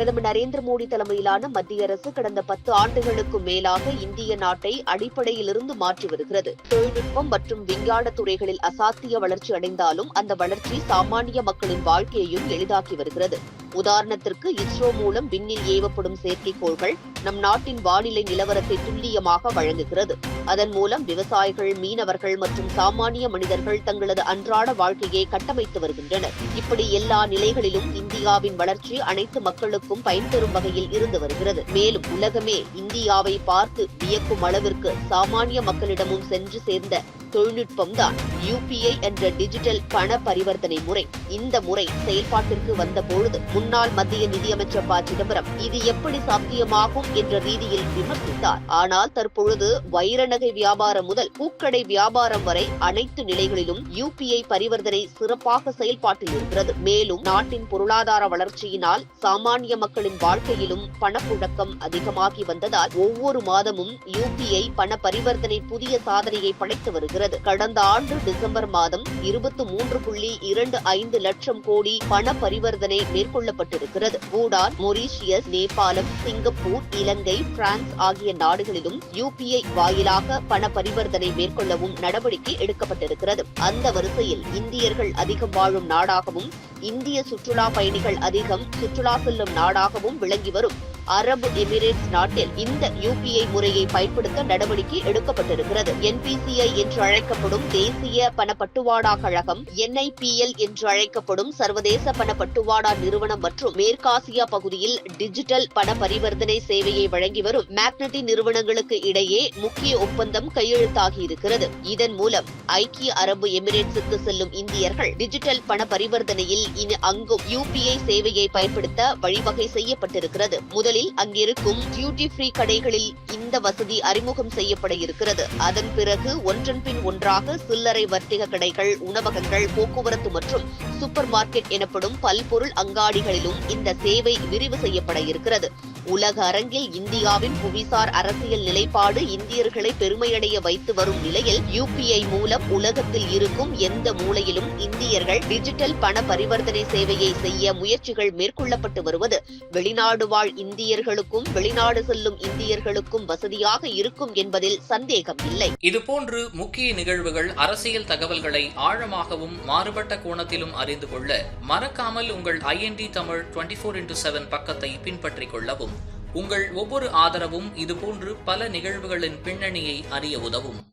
பிரதமர் நரேந்திர மோடி தலைமையிலான மத்திய அரசு கடந்த பத்து ஆண்டுகளுக்கும் மேலாக இந்திய நாட்டை அடிப்படையிலிருந்து மாற்றி வருகிறது. தொழில்நுட்பம் மற்றும் விஞ்ஞான துறைகளில் அசாத்திய வளர்ச்சி அடைந்தாலும் அந்த வளர்ச்சி சாமானிய மக்களின் வாழ்க்கையையும் எளிதாக்கி வருகிறது. உதாரணத்திற்கு இஸ்ரோ மூலம் விண்ணில் ஏவப்படும் செயற்கைக்கோள்கள் நம் நாட்டின் வானிலை நிலவரத்தை துல்லியமாக வழங்குகிறது. அதன் மூலம் விவசாயிகள் மீனவர்கள் மற்றும் சாமானிய மனிதர்கள் தங்களது அன்றாட வாழ்க்கையை கட்டமைத்து வருகின்றனர். இப்படி எல்லா நிலைகளிலும் இந்தியாவின் வளர்ச்சி அனைத்து மக்களுக்கும் பயன்பெறும் வகையில் இருந்து வருகிறது. மேலும் உலகமே இந்தியாவை பார்த்து வியக்கும் அளவிற்கு சாமானிய மக்களிடமும் சென்று சேர்ந்த தொழில்நுட்பம் தான் யூபிஐ என்ற டிஜிட்டல் பண பரிவர்த்தனை முறை. இந்த முறை செயல்பாட்டிற்கு வந்த பொழுது முன்னாள் மத்திய நிதியமைச்சர் ப. சிதம்பரம் இது எப்படி சாத்தியமாகும் என்ற ரீதியில் விமர்சித்தார். ஆனால் தற்பொழுது வைர நகை வியாபாரம் முதல் பூக்கடை வியாபாரம் வரை அனைத்து நிலைகளிலும் யூபிஐ பரிவர்த்தனை சிறப்பாக செயல்பாட்டில் இருக்கிறது. மேலும் நாட்டின் பொருளாதார வளர்ச்சியினால் சாமானிய மக்களின் வாழ்க்கையிலும் பணப்புழக்கம் அதிகமாகி வந்ததால் ஒவ்வொரு மாதமும் யூபிஐ பண பரிவர்த்தனை புதிய சாதனையை படைத்து வருகிறது. கடந்த ஆண்டு டிசம்பர் மாதம் இருபத்தி மூன்று புள்ளி இரண்டு ஐந்து லட்சம் கோடி பண பரிவர்த்தனை மேற்கொள்ளப்பட்டிருக்கிறது. Bhutan Mauritius Nepalam Singapore Ilangai France ஆகிய நாடுகளிலும் யூபிஐ வாயிலாக பண பரிவர்த்தனை மேற்கொள்ளவும் நடவடிக்கை எடுக்கப்பட்டிருக்கிறது. அந்த வரிசையில் இந்தியர்கள் அதிகம் வாழும் நாடாகவும் இந்திய சுற்றுலா பயணிகள் அதிகம் சுற்றுலா செல்லும் நாடாகவும் விளங்கி வரும். அரபு எமிரேட்ஸ் நாட்டில் இந்த யூபிஐ முறையை பயன்படுத்த நடவடிக்கை எடுக்கப்பட்டிருக்கிறது. என்பிசிஐ என்று அழைக்கப்படும் தேசிய பணப்பட்டுவாடா கழகம் என்ஐபிஎல் என்று அழைக்கப்படும் சர்வதேச பணப்பட்டுவாடா நிறுவனம் மற்றும் மேற்காசியா பகுதியில் டிஜிட்டல் பண பரிவர்த்தனை சேவையை வழங்கி வரும் மேக்னட்டி நிறுவனங்களுக்கு இடையே முக்கிய ஒப்பந்தம் கையெழுத்தாகி இருக்கிறது இதன் மூலம் ஐக்கிய அரபு எமிரேட்ஸுக்கு செல்லும் இந்தியர்கள் டிஜிட்டல் பண பரிவர்த்தனையில் இனி அங்கும் யூபிஐ சேவையை பயன்படுத்த வழிவகை செய்யப்பட்டிருக்கிறது. முதலில் அங்கிருக்கும் டியூட்டி ஃப்ரீ கடைகளில் இந்த வசதி அறிமுகம் செய்யப்பட இருக்கிறது அதன் பிறகு ஒன்றன் பின் ஒன்றாக சில்லறை வர்த்தக கடைகள் உணவகங்கள் போக்குவரத்து மற்றும் சூப்பர் மார்க்கெட் எனப்படும் பல்பொருள் அங்காடிகளிலும் இந்த சேவை விரிவு செய்யப்பட இருக்கிறது உலக அரங்கில் இந்தியாவின் புவிசார் அரசியல் நிலைப்பாடு இந்தியர்களை பெருமையடைய வைத்து வரும் நிலையில் யூபிஐ மூலம் உலகத்தில் இருக்கும் எந்த மூலையிலும் இந்தியர்கள் டிஜிட்டல் பண பரிவர்த்தனை சேவையை செய்ய முயற்சிகள் மேற்கொள்ளப்பட்டு வருவது. வெளிநாடு வாழ் இந்திய இந்தியர்களுக்கும் வெளிநாடு செல்லும் இந்தியர்களுக்கும் வசதியாக இருக்கும் என்பதில் சந்தேகம் இல்லை. இதுபோன்று முக்கிய நிகழ்வுகள் அரசியல் தகவல்களை ஆழமாகவும் மாறுபட்ட கோணத்திலும் அறிந்து கொள்ள மறக்காமல் உங்கள் IND Tamil twenty four into seven பக்கத்தை பின்பற்றிக் கொள்ளவும். உங்கள் ஒவ்வொரு ஆதரவும் இதுபோன்று பல நிகழ்வுகளின் பின்னணியை அறிய உதவும்.